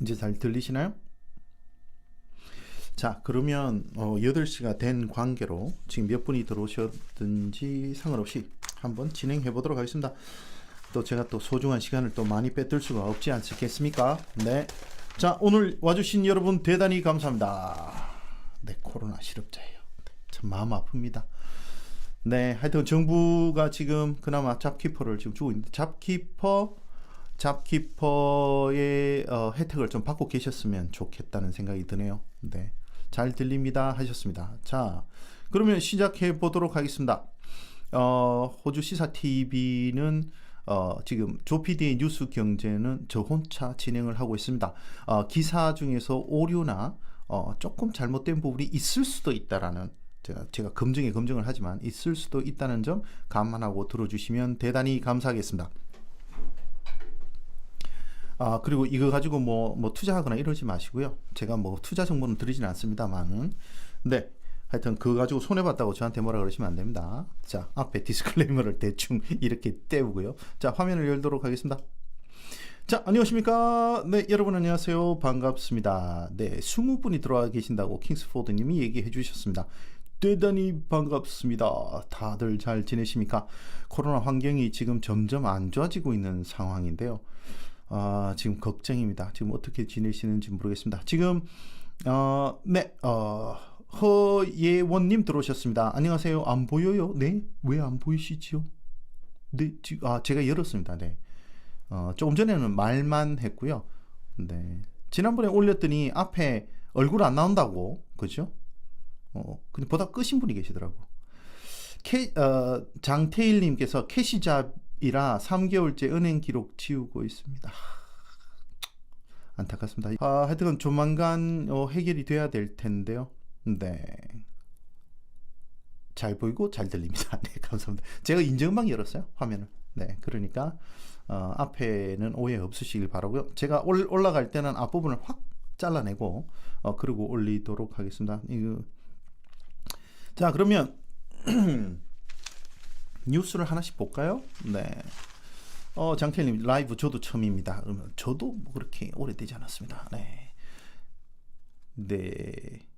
이제 잘 들리시나요? 자, 그러면 어, 8시가 된 관계로 지금 몇 분이 들어오셨든지 상관없이 한번 진행해 보도록 하겠습니다. 또 제가 또 소중한 시간을 또 많이 뺏을 수가 없지 않겠습니까? 네. 자, 오늘 와주신 여러분 대단히 감사합니다. 네, 코로나 실업자예요. 네, 참 마음 아픕니다. 네, 하여튼 정부가 지금 그나마 잡키퍼를 지금 주고 있는데 잡키퍼 잡키퍼의 어, 혜택을 좀 받고 계셨으면 좋겠다는 생각이 드네요. 네, 잘 들립니다 하셨습니다. 자, 그러면 시작해 보도록 하겠습니다. 어, 호주 시사 TV는 어, 지금 조피디의 뉴스 경제는 저 혼자 진행을 하고 있습니다. 어, 기사 중에서 오류나 어, 조금 잘못된 부분이 있을 수도 있다라는 제가, 제가 검증에 검증을 하지만 있을 수도 있다는 점 감안하고 들어주시면 대단히 감사하겠습니다. 아 그리고 이거 가지고 뭐, 뭐 투자하거나 이러지 마시고요. 제가 뭐 투자 정보는 드리지는 않습니다만은 네 하여튼 그거 가지고 손해 봤다고 저한테 뭐라 그러시면 안 됩니다. 자 앞에 디스클레이머를 대충 이렇게 떼우고요. 자 화면을 열도록 하겠습니다. 자, 안녕하십니까. 네, 여러분 안녕하세요. 반갑습니다. 네, 20분이 들어와 계신다고 킹스포드 님이 얘기해 주셨습니다. 대단히 반갑습니다. 다들 잘 지내십니까? 코로나 환경이 지금 점점 안 좋아지고 있는 상황인데요. 아, 지금 걱정입니다. 지금 어떻게 지내시는지 모르겠습니다. 지금, 어, 네, 어, 허예원님 들어오셨습니다. 안녕하세요. 안 보여요? 네? 왜 안 보이시지요? 네, 지, 아, 제가 열었습니다. 네. 어, 조금 전에는 말만 했고요. 네. 지난번에 올렸더니 앞에 얼굴 안 나온다고, 그죠? 어, 근데 보다 끄신 분이 계시더라고. 캐, 어, 장태일님께서 캐시잡 이라 3개월째 은행 기록 지우고 있습니다. 안타깝습니다. 아, 하여튼 조만간 어, 해결이 돼야 될 텐데요. 네. 잘 보이고 잘 들립니다. 네, 감사합니다. 제가 인증방 열었어요. 화면을. 네, 그러니까 어, 앞에는 오해 없으시길 바라고요. 제가 올, 올라갈 때는 앞부분을 확 잘라내고 어, 그리고 올리도록 하겠습니다. 이거 자 그러면 뉴스를 하나씩 볼까요? 네. 어, 장태님 라이브 저도 처음입니다. 그러면 저도 뭐 그렇게 오래되지 않았습니다. 네. 네.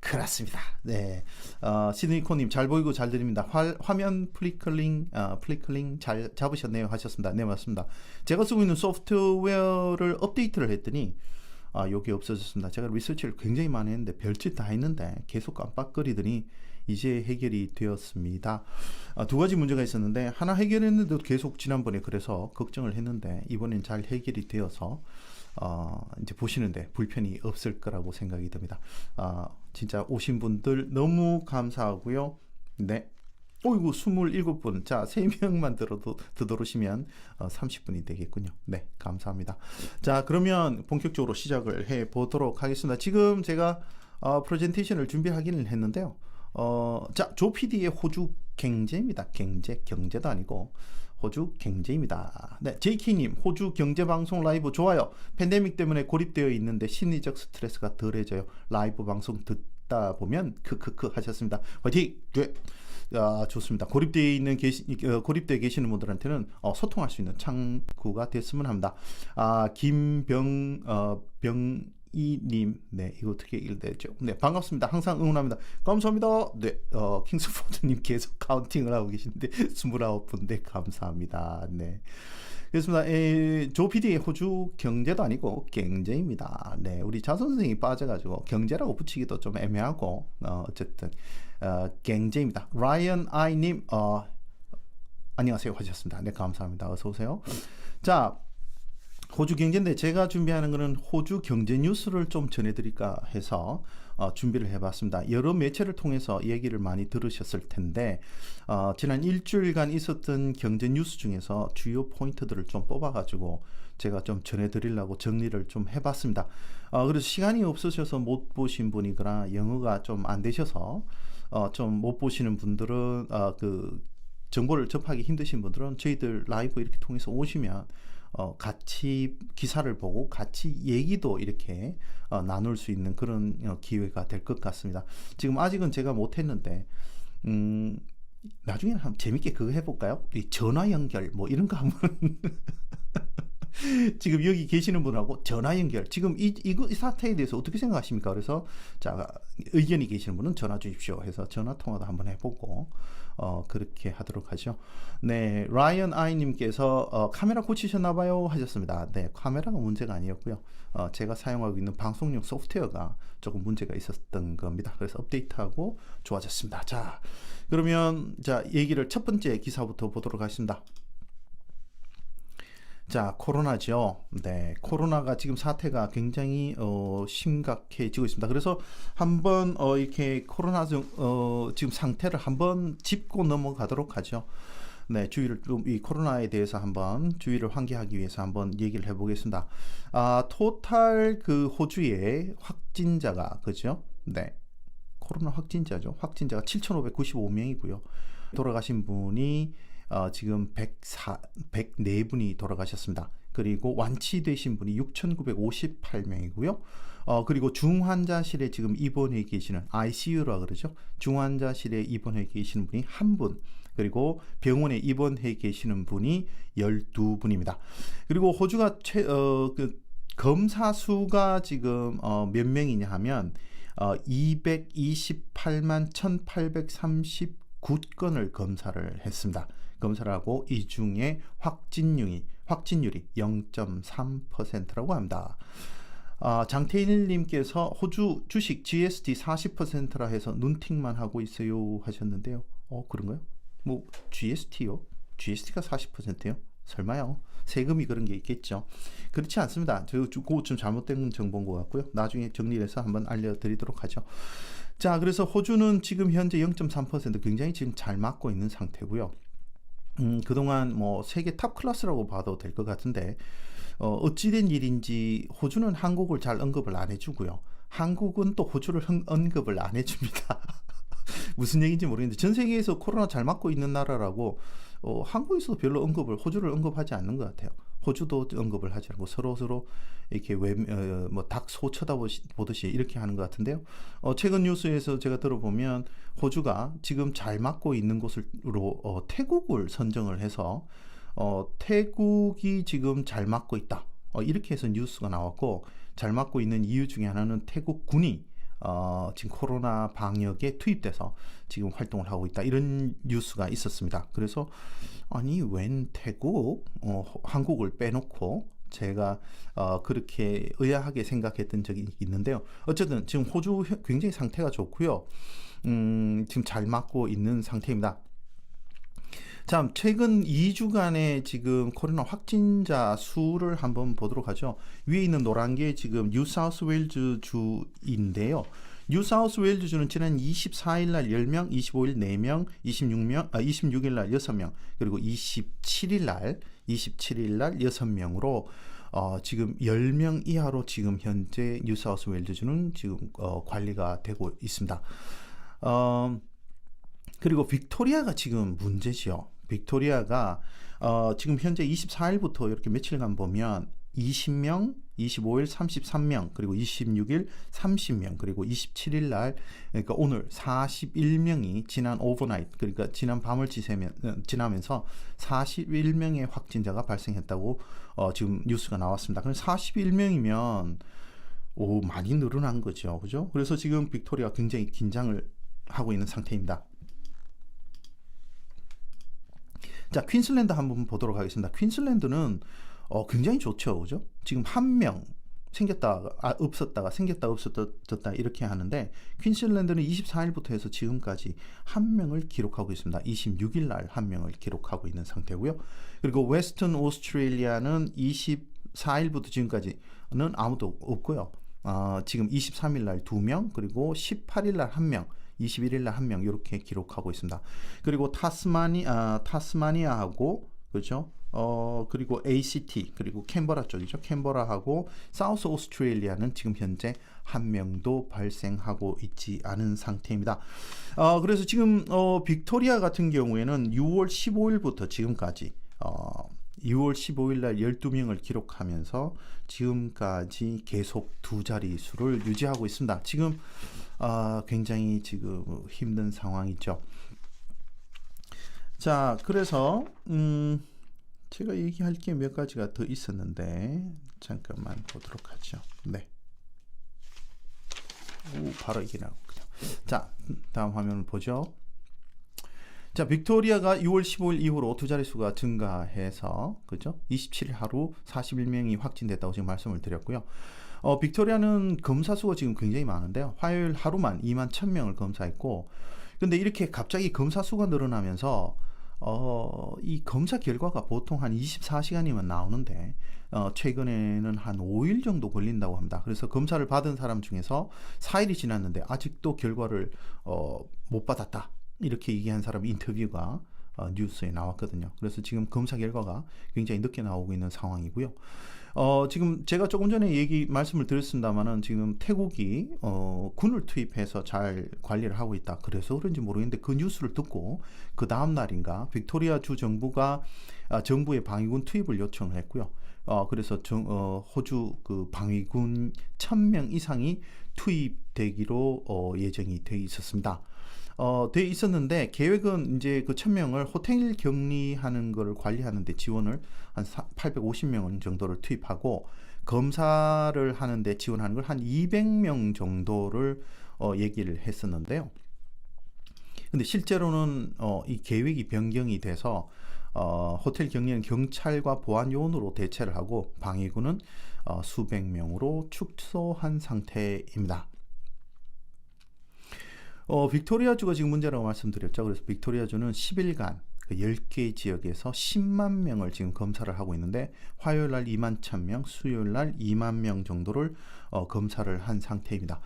그렇습니다. 네. 어, 시드니코님 잘 보이고 잘 들립니다. 화, 화면 플리클링, 어, 플리클링 잘 잡으셨네요 하셨습니다. 네, 맞습니다. 제가 쓰고 있는 소프트웨어를 업데이트를 했더니 아, 요게 없어졌습니다. 제가 리서치를 굉장히 많이 했는데 별짓 다 했는데 계속 깜빡거리더니 이제 해결이 되었습니다. 아, 두 가지 문제가 있었는데 하나 해결했는데도 계속 지난번에 그래서 걱정을 했는데 이번엔 잘 해결이 되어서 어, 이제 보시는데 불편이 없을 거라고 생각이 듭니다. 아, 진짜 오신 분들 너무 감사하고요. 네. 어이구 27분 자 3명만 들어도 들어오시면 어, 30분이 되겠군요 네 감사합니다 자 그러면 본격적으로 시작을 해 보도록 하겠습니다 지금 제가 어, 프레젠테이션을 준비하기는 했는데요 어, 자 조피디의 호주 경제입니다 경제 경제도 아니고 호주 경제입니다. 네, JK님, 호주 경제방송 라이브 좋아요. 팬데믹 때문에 고립되어 있는데 심리적 스트레스가 덜해져요. 라이브 방송 듣다 보면 크크크 하셨습니다. 화이팅! 네. 아, 좋습니다. 고립되어 있는 계시, 어, 고립되어 계시는 분들한테는 어, 소통할 수 있는 창구가 됐으면 합니다. 아, 김병, 어, 병, 이님, 네, 이거 어떻게 읽되죠? 네, 반갑습니다. 항상 응원합니다. 감사합니다. 네, 어, 킹스포드님 계속 카운팅을 하고 계신데, 29분, 네, 감사합니다. 네. 그렇습니다. 에, 조 PD의 호주 경제도 아니고 경제입니다. 네, 우리 자 선생이 빠져가지고 경제라고 붙이기도 좀 애매하고, 어, 어쨌든, 어, 경제입니다. 라이언 아이님, 어, 안녕하세요 하셨습니다. 네, 감사합니다. 어서 오세요. 자, 호주 경제인데 제가 준비하는 거는 호주 경제 뉴스를 좀 전해드릴까 해서 어, 준비를 해봤습니다. 여러 매체를 통해서 얘기를 많이 들으셨을 텐데 어, 지난 일주일간 있었던 경제 뉴스 중에서 주요 포인트들을 좀 뽑아가지고 제가 좀 전해드리려고 정리를 좀 해봤습니다. 어, 그래서 시간이 없으셔서 못 보신 분이거나 영어가 좀 안 되셔서 어, 좀 못 보시는 분들은 어, 그 정보를 접하기 힘드신 분들은 저희들 라이브 이렇게 통해서 오시면 어, 같이 기사를 보고 같이 얘기도 이렇게 어, 나눌 수 있는 그런 어, 기회가 될 것 같습니다. 지금 아직은 제가 못했는데 음, 나중에 한번 재밌게 그거 해볼까요? 이 전화 연결 뭐 이런 거 한번 지금 여기 계시는 분하고 전화 연결. 지금 이, 이거 이 사태에 대해서 어떻게 생각하십니까? 그래서 자 의견이 계시는 분은 전화 주십시오. 해서 전화 통화도 한번 해보고 어 그렇게 하도록 하죠. 네, 라이언 아이님께서 어, 카메라 고치셨나봐요 하셨습니다. 네, 카메라가 문제가 아니었고요. 어, 제가 사용하고 있는 방송용 소프트웨어가 조금 문제가 있었던 겁니다. 그래서 업데이트하고 좋아졌습니다. 자, 그러면 자 얘기를 첫 번째 기사부터 보도록 하겠습니다. 자, 코로나죠. 네, 코로나가 지금 사태가 굉장히 어, 심각해지고 있습니다. 그래서 한번 어, 이렇게 코로나 중, 어, 지금 상태를 한번 짚고 넘어가도록 하죠. 네, 주의를 좀 이 코로나에 대해서 한번 주의를 환기하기 위해서 한번 얘기를 해보겠습니다. 아, 토탈 그 호주의 확진자가 그죠? 네, 코로나 확진자죠. 확진자가 7,595명이고요. 돌아가신 분이 어, 지금 104, 104분이 돌아가셨습니다. 그리고 완치되신 분이 6,958명이고요. 어, 그리고 중환자실에 지금 입원해 계시는 ICU라 그러죠. 중환자실에 입원해 계시는 분이 한 분. 그리고 병원에 입원해 계시는 분이 12분입니다. 그리고 호주가 최, 어, 그 검사 수가 지금 어, 몇 명이냐 하면 어, 228만 1839건을 검사를 했습니다. 검사를 하고 이 중에 확진율이 확진율이 0.3%라고 합니다. 아, 장태일님께서 호주 주식 GST 40%라 해서 눈팅만 하고 있어요 하셨는데요. 어 그런가요? 뭐 GST요? GST가 40%요? 설마요? 세금이 그런 게 있겠죠. 그렇지 않습니다. 저 그거 좀 잘못된 정보인 것 같고요. 나중에 정리해서 한번 알려드리도록 하죠. 자, 그래서 호주는 지금 현재 0.3% 굉장히 지금 잘 맞고 있는 상태고요. 음, 그동안 뭐 세계 탑 클래스라고 봐도 될 것 같은데 어, 어찌된 일인지 호주는 한국을 잘 언급을 안 해주고요. 한국은 또 호주를 흥, 언급을 안 해줍니다. 무슨 얘기인지 모르겠는데 전 세계에서 코로나 잘 맞고 있는 나라라고 어, 한국에서도 별로 언급을 호주를 언급하지 않는 것 같아요. 호주도 언급을 하지 않고 서로 서로 이렇게 외, 어, 쳐다보듯이 이렇게 하는 것 같은데요. 어, 최근 뉴스에서 제가 들어보면 호주가 지금 잘 맞고 있는 곳으로 어, 태국을 선정을 해서 어, 태국이 지금 잘 맞고 있다. 어, 이렇게 해서 뉴스가 나왔고 잘 맞고 있는 이유 중에 하나는 태국 군이 어, 지금 코로나 방역에 투입돼서 지금 활동을 하고 있다. 이런 뉴스가 있었습니다. 그래서 아니 웬 태국 어, 한국을 빼놓고 제가 어, 그렇게 의아하게 생각했던 적이 있는데요. 어쨌든 지금 호주 굉장히 상태가 좋고요. 음, 지금 잘 맞고 있는 상태입니다. 자, 최근 2주간의 지금 코로나 확진자 수를 한번 보도록 하죠. 위에 있는 노란 게 지금 뉴사우스 웨일즈 주인데요. 뉴사우스 웨일즈 주는 지난 24일 날 10명, 25일 4명, 26명, 아 26일 날 6명, 그리고 27일 날 27일 날 6명으로 어, 지금 10명 이하로 지금 현재 뉴사우스 웨일즈 주는 지금 어, 관리가 되고 있습니다. 어, 그리고 빅토리아가 지금 문제지요. 빅토리아가 어, 지금 현재 24일부터 이렇게 며칠간 보면 20명, 25일 33명, 그리고 26일 30명, 그리고 27일 날 그러니까 오늘 41명이 지난 오버나이트 그러니까 지난 밤을 지새면 어, 지나면서 41명의 확진자가 발생했다고 어, 지금 뉴스가 나왔습니다. 그럼 41명이면 오 많이 늘어난 거죠, 그죠? 그래서 지금 빅토리아 굉장히 긴장을 하고 있는 상태입니다. 자, 퀸슬랜드 한번 보도록 하겠습니다. 퀸슬랜드는 어, 굉장히 좋죠. 그죠? 지금 한 명 생겼다가 아, 없었다가 생겼다 없었다 이렇게 하는데 퀸슬랜드는 24일부터 해서 지금까지 한 명을 기록하고 있습니다. 26일 날 한 명을 기록하고 있는 상태고요. 그리고 웨스턴 오스트레일리아는 24일부터 지금까지는 아무도 없고요. 어, 지금 23일 날 2명 그리고 18일 날 1명 21일 날 한 명 이렇게 기록하고 있습니다. 그리고 타스마니 아, 타스마니아하고 그렇죠? 어 그리고 ACT 그리고 캔버라 쪽이죠. 캔버라하고 사우스 오스트레일리아는 지금 현재 한 명도 발생하고 있지 않은 상태입니다. 어 그래서 지금 어 빅토리아 같은 경우에는 6월 15일부터 지금까지 어 6월 15일 날 12명을 기록하면서 지금까지 계속 두 자리 수를 유지하고 있습니다. 지금 어, 굉장히 지금 힘든 상황이죠. 자, 그래서 음, 제가 얘기할 게 몇 가지가 더 있었는데 잠깐만 보도록 하죠. 네. 오, 바로 이게 나오군요. 자, 다음 화면을 보죠. 자, 빅토리아가 6월 15일 이후로 두 자릿수가 증가해서 그죠? 27일 하루 41명이 확진됐다고 지금 말씀을 드렸고요. 어, 빅토리아는 검사 수가 지금 굉장히 많은데요. 화요일 하루만 2만 1000명을 검사했고 근데 이렇게 갑자기 검사 수가 늘어나면서 어, 이 검사 결과가 보통 한 24시간이면 나오는데 어, 최근에는 한 5일 정도 걸린다고 합니다. 그래서 검사를 받은 사람 중에서 4일이 지났는데 아직도 결과를 어, 못 받았다. 이렇게 얘기한 사람 인터뷰가 어, 뉴스에 나왔거든요. 그래서 지금 검사 결과가 굉장히 늦게 나오고 있는 상황이고요. 어, 지금 제가 조금 전에 얘기 말씀을 드렸습니다만은 지금 태국이 어, 군을 투입해서 잘 관리를 하고 있다. 그래서 그런지 모르겠는데 그 뉴스를 듣고 그 다음 날인가 빅토리아 주 정부가 아, 정부의 방위군 투입을 요청을 했고요. 어, 그래서 정, 어, 호주 그 방위군 1000명 이상이 투입되기로 어, 예정이 돼 있었습니다. 어, 돼 있었는데 계획은 이제 그 1000명을 호텔 격리하는 거를 관리하는데 지원을 한 850명 정도를 투입하고 검사를 하는데 지원하는 걸 한 200명 정도를 어, 얘기를 했었는데요. 근데 실제로는 어, 이 계획이 변경이 돼서 어, 호텔 격리는 경찰과 보안 요원으로 대체를 하고 방위군은 어, 수백 명으로 축소한 상태입니다. 어, 빅토리아주가 지금 문제라고 말씀드렸죠. 그래서 빅토리아주는 10일간 그 10개 지역에서 10만 명을 지금 검사를 하고 있는데 화요일 날 2만 1000명, 수요일 날 2만 명 정도를 어, 검사를 한 상태입니다.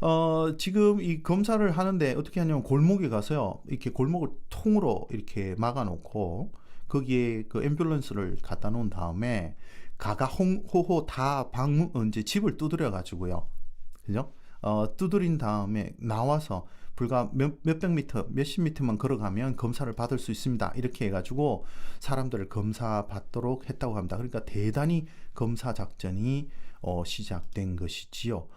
어, 지금 이 검사를 하는데 어떻게 하냐면 골목에 가서요. 이렇게 골목을 통으로 이렇게 막아 놓고 거기에 그 앰뷸런스를 갖다 놓은 다음에 가가 홍, 호호 다 어, 이제 집을 두드려 가지고요. 그죠? 어, 두드린 다음에 나와서 불과 몇, 몇백 미터, 몇십 미터만 걸어가면 검사를 받을 수 있습니다. 이렇게 해가지고 사람들을 검사 받도록 했다고 합니다. 그러니까 대단히 검사 작전이 어, 시작된 것이지요.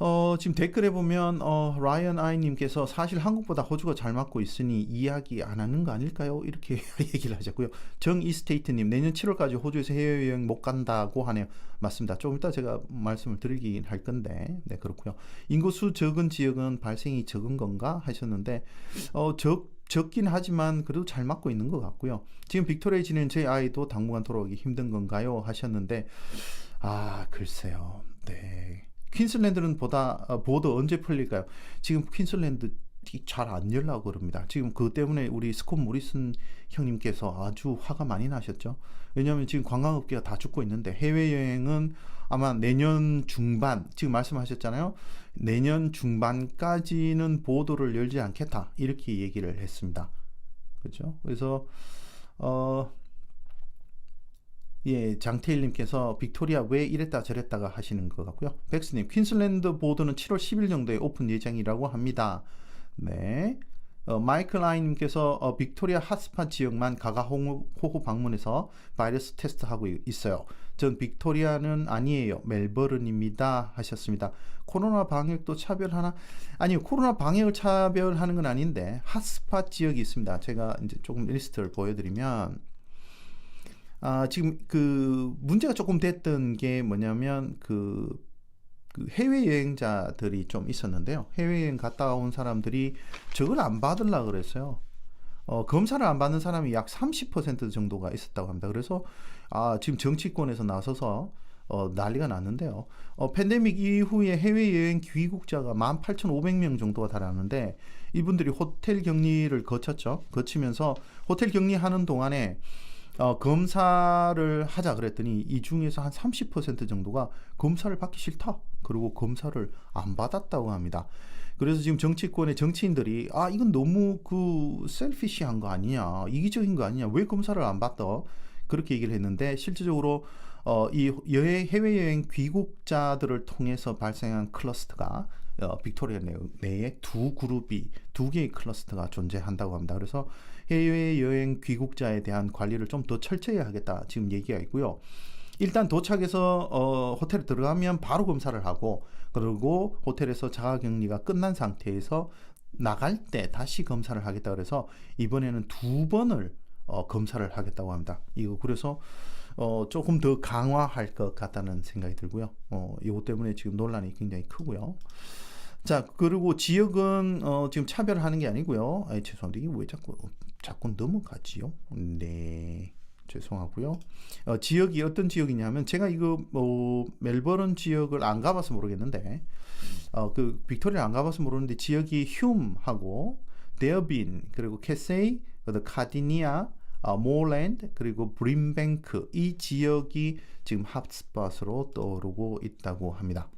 어, 지금 댓글에 보면 어, 라이언 아이님께서 사실 한국보다 호주가 잘 맞고 있으니 이야기 안 하는 거 아닐까요? 이렇게 얘기를 하셨고요. 정이스테이트님 내년 7월까지 호주에서 해외여행 못 간다고 하네요. 맞습니다. 조금 이따 제가 말씀을 드리긴 할 건데 네 그렇고요. 인구수 적은 지역은 발생이 적은 건가 하셨는데 어, 적 적긴 하지만 그래도 잘 맞고 있는 것 같고요. 지금 빅토리아에 지낸 제 아이도 당분간 돌아오기 힘든 건가요? 하셨는데 아 글쎄요. 네. 퀸슬랜드는 보다 어, 보드 언제 풀릴까요? 지금 퀸슬랜드 잘안 열라고 그럽니다. 지금 그 때문에 우리 스콧 모리슨 형님께서 아주 화가 많이 나셨죠. 왜냐하면 지금 관광업계가 다 죽고 있는데 해외여행은 아마 내년 중반 지금 말씀하셨잖아요. 내년 중반까지는 보도를 열지 않겠다 이렇게 얘기를 했습니다. 그렇죠? 그래서 어. 예, 장태일님께서 빅토리아 왜 이랬다 저랬다가 하시는 것 같고요. 백스님, 퀸슬랜드 보드는 7월 10일 정도에 오픈 예정이라고 합니다. 네. 어, 마이클 아이님께서 어, 빅토리아 핫스팟 지역만 가가호호 방문해서 바이러스 테스트하고 있어요. 전 빅토리아는 아니에요. 멜버른입니다. 하셨습니다. 코로나 방역도 차별하나? 아니요. 코로나 방역을 차별하는 건 아닌데 핫스팟 지역이 있습니다. 제가 이제 조금 리스트를 보여드리면 아, 지금 그 문제가 조금 됐던 게 뭐냐면 그, 그 해외 여행자들이 좀 있었는데요. 해외 여행 갔다 온 사람들이 저걸 안 받으려 그랬어요. 어, 검사를 안 받는 사람이 약 30% 정도가 있었다고 합니다. 그래서 아, 지금 정치권에서 나서서 어, 난리가 났는데요. 어, 팬데믹 이후에 해외여행 귀국자가 18,500명 정도가 달하는데 이분들이 호텔 격리를 거쳤죠. 거치면서 호텔 격리하는 동안에 어, 검사를 하자 그랬더니 이 중에서 한 30% 정도가 검사를 받기 싫다. 그리고 검사를 안 받았다고 합니다. 그래서 지금 정치권의 정치인들이 아 이건 너무 그 셀피시한 거 아니냐 이기적인 거 아니냐 왜 검사를 안 받다 그렇게 얘기를 했는데 실질적으로 어, 이 여행 해외여행 귀국자들을 통해서 발생한 클러스터가 어, 빅토리아 내에 두 그룹이 두 개의 클러스터가 존재한다고 합니다. 그래서 해외 여행 귀국자에 대한 관리를 좀 더 철저히 하겠다 지금 얘기가 있고요. 일단 도착해서 어, 호텔에 들어가면 바로 검사를 하고 그리고 호텔에서 자가격리가 끝난 상태에서 나갈 때 다시 검사를 하겠다 그래서 이번에는 두 번을 어, 검사를 하겠다고 합니다. 이거 그래서 어, 조금 더 강화할 것 같다는 생각이 들고요. 어, 이것 때문에 지금 논란이 굉장히 크고요. 자 그리고 지역은 어, 지금 차별하는 게 아니고요. 아 죄송한데 이게 왜 자꾸 자꾸 넘어가지요? 네 죄송하고요. 어, 지역이 어떤 지역이냐면 제가 이거 뭐 멜버른 지역을 안 가봐서 모르겠는데 어, 그 빅토리아 안 가봐서 모르는데 지역이 흉하고 데어빈 그리고 캐세이 카디니아 어, 모랜드 그리고 브림뱅크 이 지역이 지금 핫스팟으로 떠오르고 있다고 합니다.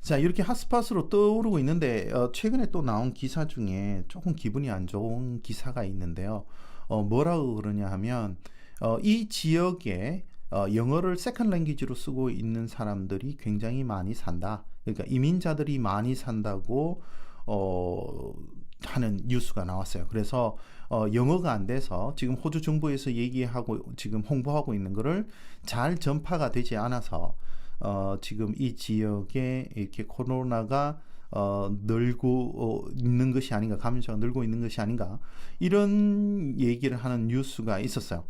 자 이렇게 핫스팟으로 떠오르고 있는데 어, 최근에 또 나온 기사 중에 조금 기분이 안 좋은 기사가 있는데요. 어, 뭐라고 그러냐 하면 어, 이 지역에 어, 영어를 세컨 랭귀지로 쓰고 있는 사람들이 굉장히 많이 산다. 그러니까 이민자들이 많이 산다고 어, 하는 뉴스가 나왔어요. 그래서 어, 영어가 안 돼서 지금 호주 정부에서 얘기하고 지금 홍보하고 있는 거를 잘 전파가 되지 않아서 어, 지금 이 지역에 이렇게 코로나가 어, 늘고 어, 있는 것이 아닌가 감염자가 늘고 있는 것이 아닌가 이런 얘기를 하는 뉴스가 있었어요.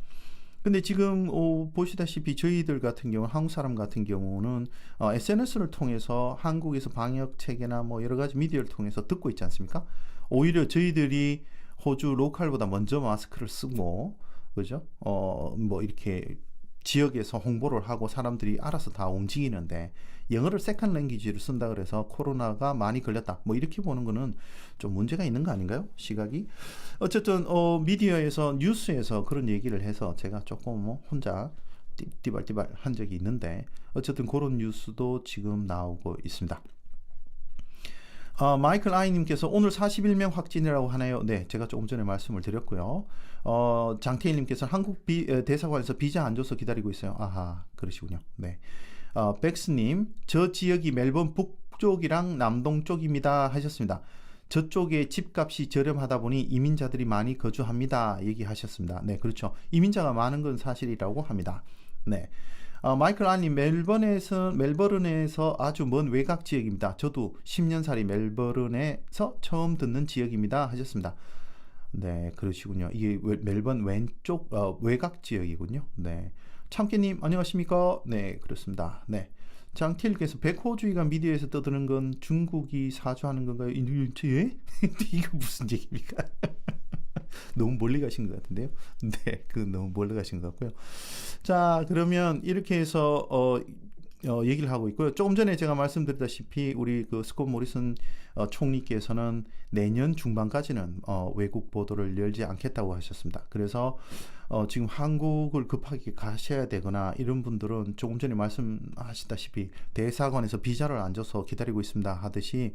근데 지금 어, 보시다시피 저희들 같은 경우 한국 사람 같은 경우는 어, SNS를 통해서 한국에서 방역 체계나 뭐 여러 가지 미디어를 통해서 듣고 있지 않습니까? 오히려 저희들이 호주 로컬보다 먼저 마스크를 쓰고 그죠? 어 뭐 이렇게 지역에서 홍보를 하고 사람들이 알아서 다 움직이는데 영어를 세컨 랭귀지를 쓴다 그래서 코로나가 많이 걸렸다. 뭐 이렇게 보는 거는 좀 문제가 있는 거 아닌가요? 시각이? 어쨌든 어 미디어에서 뉴스에서 그런 얘기를 해서 제가 조금 뭐 혼자 띠- 띠발띠발 한 적이 있는데 어쨌든 그런 뉴스도 지금 나오고 있습니다. 어, 마이클 아이님께서 오늘 41명 확진이라고 하나요? 네, 제가 조금 전에 말씀을 드렸고요. 어, 장태일님께서 한국 비, 에, 대사관에서 비자 안 줘서 기다리고 있어요. 아하, 그러시군요. 네. 어, 백스님, 저 지역이 멜번 북쪽이랑 남동 쪽입니다. 하셨습니다. 저쪽에 집값이 저렴하다 보니 이민자들이 많이 거주합니다. 얘기하셨습니다. 네, 그렇죠. 이민자가 많은 건 사실이라고 합니다. 네. 어, 마이클 아니 멜번에서 멜버른에서 아주 먼 외곽 지역입니다. 저도 10년 살이 멜버른에서 처음 듣는 지역입니다. 하셨습니다. 네, 그러시군요. 이게 웨- 멜번 왼쪽 어, 외곽 지역이군요. 네. 참깨님 안녕하십니까? 네, 그렇습니다. 네. 장틸께서 백호주의가 미디어에서 떠드는 건 중국이 사주하는 건가요? 예? 이거 무슨 얘기입니까? 너무 멀리 가신 것 같은데요. 네, 그 너무 멀리 가신 것 같고요. 자, 그러면 이렇게 해서 어, 어, 얘기를 하고 있고요. 조금 전에 제가 말씀드렸다시피 우리 그 스콧 모리슨 어, 총리께서는 내년 중반까지는 어, 외국 보도를 열지 않겠다고 하셨습니다. 그래서 어, 지금 한국을 급하게 가셔야 되거나 이런 분들은 조금 전에 말씀하시다시피 대사관에서 비자를 안 줘서 기다리고 있습니다 하듯이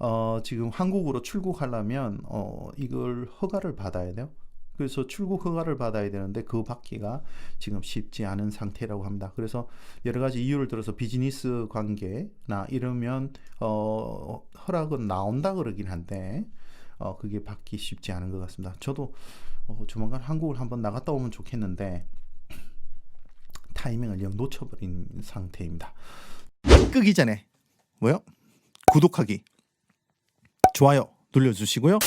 어, 지금 한국으로 출국하려면 어, 이걸 허가를 받아야 돼요. 그래서 출국 허가를 받아야 되는데 그거 받기가 지금 쉽지 않은 상태라고 합니다. 그래서 여러 가지 이유를 들어서 비즈니스 관계나 이러면 어, 허락은 나온다 그러긴 한데 어, 그게 받기 쉽지 않은 것 같습니다. 저도 어, 조만간 한국을 한번 나갔다 오면 좋겠는데 타이밍을 영 놓쳐버린 상태입니다. 끄기 전에 뭐요? 구독하기, 좋아요 눌러주시고요.